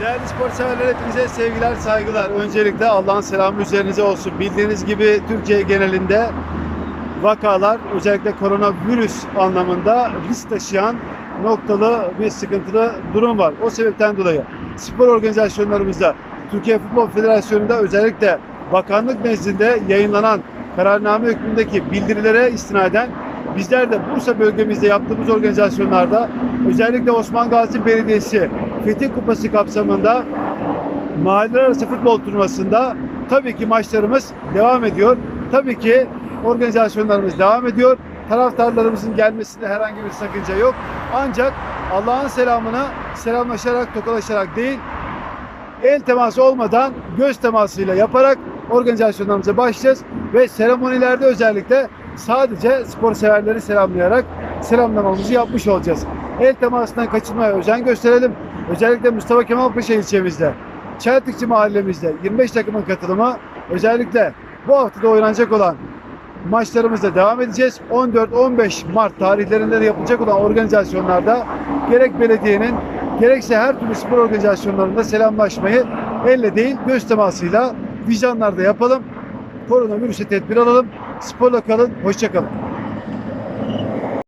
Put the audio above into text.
Değerli spor severler hepinize sevgiler, saygılar. Öncelikle Allah'ın selamı üzerinize olsun. Bildiğiniz gibi Türkiye genelinde vakalar özellikle koronavirüs anlamında risk taşıyan noktalı bir sıkıntılı durum var. O sebepten dolayı spor organizasyonlarımızda Türkiye Futbol Federasyonu'nda özellikle bakanlık nezdinde yayınlanan kararname hükmündeki bildirilere istinaden bizler de Bursa bölgemizde yaptığımız organizasyonlarda özellikle Osman Gazi Belediyesi Fetih Kupası kapsamında mahalleler arası futbol turnuvasında tabii ki maçlarımız devam ediyor. Tabii ki organizasyonlarımız devam ediyor. Taraftarlarımızın gelmesinde herhangi bir sakınca yok. Ancak Allah'ın selamını selamlaşarak, tokalaşarak değil, el teması olmadan göz temasıyla yaparak organizasyonlarımıza başlayacağız ve seremonilerde özellikle sadece spor severleri selamlayarak selamlamamızı yapmış olacağız. El temasından kaçınmaya özen gösterelim. Özellikle Mustafa Kemal Paşa ilçemizde, Çeltikçi mahallemizde 25 takımın katılımı özellikle bu haftada oynanacak olan maçlarımızda devam edeceğiz. 14-15 Mart tarihlerinde de yapılacak olan organizasyonlarda gerek belediyenin gerekse her türlü spor organizasyonlarında selamlaşmayı elle değil göz temasıyla vicdanlarda yapalım. Koronavirüse tedbir alalım. Sporla kalın, hoşça kalın.